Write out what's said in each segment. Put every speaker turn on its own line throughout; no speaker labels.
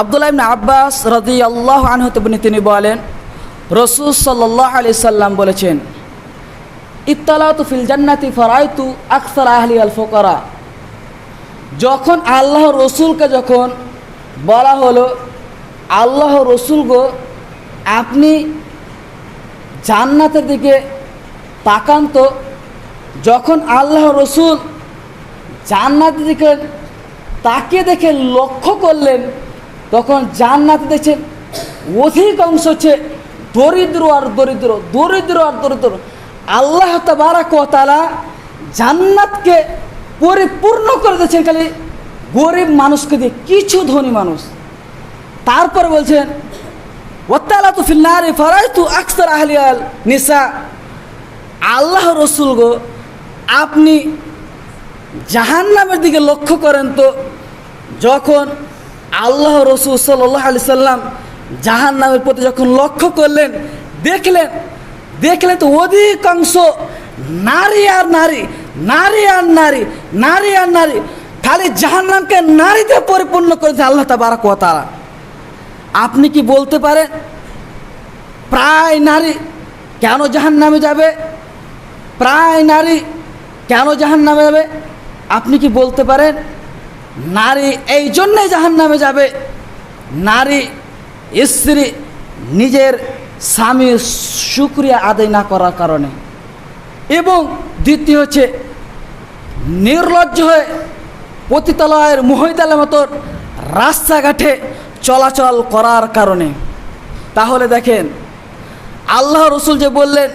আবদুল্লাহ ইবনে আব্বাস রদি আল্লাহ আনহতবনি তিনি বলেন, রসুল সাল্লাহ আলি সাল্লাম বলেছেন, ইত্তালাতু ফিল জান্নাতি ফরাইতু আকসার আহলি আল ফোকরা। যখন আল্লাহ রসুলকে যখন বলা হলো আল্লাহ রসুল গো, আপনি জান্নাতের দিকে তাকান তো, যখন আল্লাহ রসুল জান্নাতের দিকে তাকে দেখে লক্ষ্য করলেন তখন জান্নাতে দেখছেন অধিকাংশ হচ্ছে দরিদ্র আর দরিদ্র দরিদ্র আর দরিদ্র। আল্লাহ তালা জান্নাতকে পরিপূর্ণ করে দিচ্ছেন খালি গরিব মানুষকে দিয়ে, কিছু ধনী মানুষ। তারপরে বলছেন ওত্তালা তু ফিল্লারি ফরাই তু আকসার আহলিয়াল নিসা। আল্লাহ রসুল গো, আপনি জাহান্নামের দিকে লক্ষ্য করেন তো, যখন আল্লাহ রসুল সাল্লাহ আলি সাল্লাম জাহান নামের প্রতি যখন লক্ষ্য করলেন, দেখলেন দেখলেন তো অধিকাংশ নারী আর নারী নারী আর নারী নারী আর নারী, খালি জাহান্নামকে নারীতে পরিপূর্ণ করেছে আল্লাহ তাবারাক ওয়া তাআলা। আপনি কি বলতে পারেন, প্রায় নারী কেন জাহান নামে যাবে? প্রায় নারী কেন জাহান নামে যাবে? আপনি কি বলতে পারেন? নারী এই জন্যে জাহান নামে যাবে। নারী, স্ত্রী নিজের স্বামীর সুক্রিয়া আদায় না করার কারণে। এবং দ্বিতীয় হচ্ছে, নির্লজ্জ হয়ে পতিতালয়ের মহিতালের মতো রাস্তাঘাটে চলাচল করার কারণে। তাহলে দেখেন, আল্লাহ রসুল যে বললেন,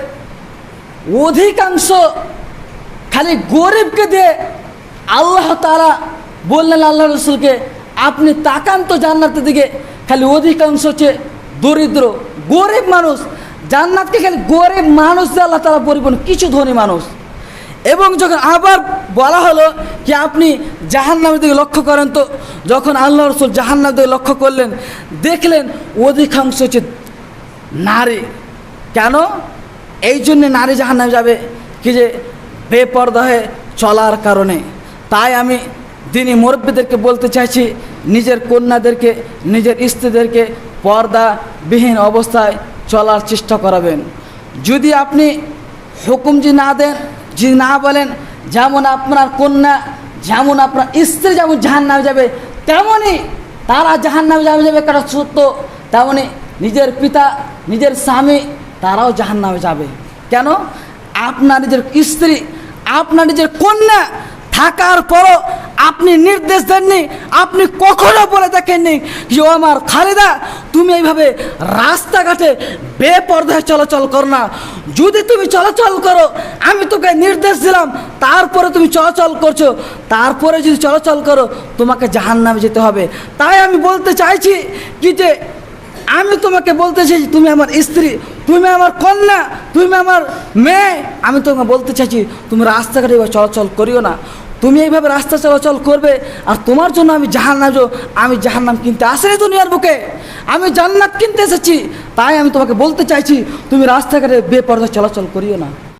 অধিকাংশ খালি গরিবকে দিয়ে আল্লাহ তারা বললেন আল্লাহ রসুলকে, আপনি তাকান তো জান্নাতের দিকে, খালি অধিকাংশ হচ্ছে দরিদ্র, গরিব মানুষ। জান্নাতকে খালি গরিব মানুষ দিয়ে আল্লাহ তারা পরিপূর্ণ, কিছু ধনী মানুষ। এবং যখন আবার বলা হলো যে আপনি জাহান্নামের দিকে লক্ষ্য করেন তো? যখন আল্লাহ রসুল জাহান্নামের দিকে লক্ষ্য করলেন, দেখলেন অধিকাংশ হচ্ছে নারী। কেন? এই জন্যে নারী জাহান্নামে যাবে, কি যে বেপর্দা হয়ে চলার কারণে। তাই আমি দিনী মুরব্বীদেরকে বলতে চাইছি, নিজের কন্যাদেরকে, নিজের স্ত্রীদেরকে পর্দাবিহীন অবস্থায় চলার চেষ্টা করাবেন। যদি আপনি হুকুম যদি না দেন যদি না বলেন, যেমন আপনার কন্যা, যেমন আপনার স্ত্রী যেমন জাহান নামে যাবে তেমনই তারা জাহান নামে যাবে যাবে কারণ সত্য তেমনই নিজের পিতা, নিজের স্বামী, তারাও জাহান নামে যাবে। কেন? আপনার নিজের স্ত্রী, আপনার নিজের কন্যা থাকার পরও আপনি নির্দেশ দেননি, আপনি কখনো বলে দেখেননি যে, ও আমার খালেদা, তুমি এইভাবে রাস্তাঘাটে বেপর্দায় চলাচল করো না। যদি তুমি চলাচল করো, আমি তোকে নির্দেশ দিলাম, তারপরে তুমি চলাচল করছ। তারপরে যদি চলাচল করো, তোমাকে জাহান্নামে যেতে হবে। তাই আমি বলতে চাইছি কি যে, আমি তোমাকে বলতে চাইছি তুমি আমার স্ত্রী তুমি আমার কন্যা, তুমি আমার মেয়ে। আমি তোমাকে বলতে চাইছি, তুমি রাস্তাঘাটে এবার চলাচল করিও না। তুমি এইভাবে রাস্তা চলাচল করবে, আর তোমার জন্য আমি জাহান্নাম নাম আমি জাহান্নাম কিনতে আসেনি দুনিয়ার বুকে। আমি জান্নাত কিনতে এসেছি, তাই আমি তোমাকে বলতে চাইছি, তুমি রাস্তাঘাটে বেপর্দা চলাচল করিও না।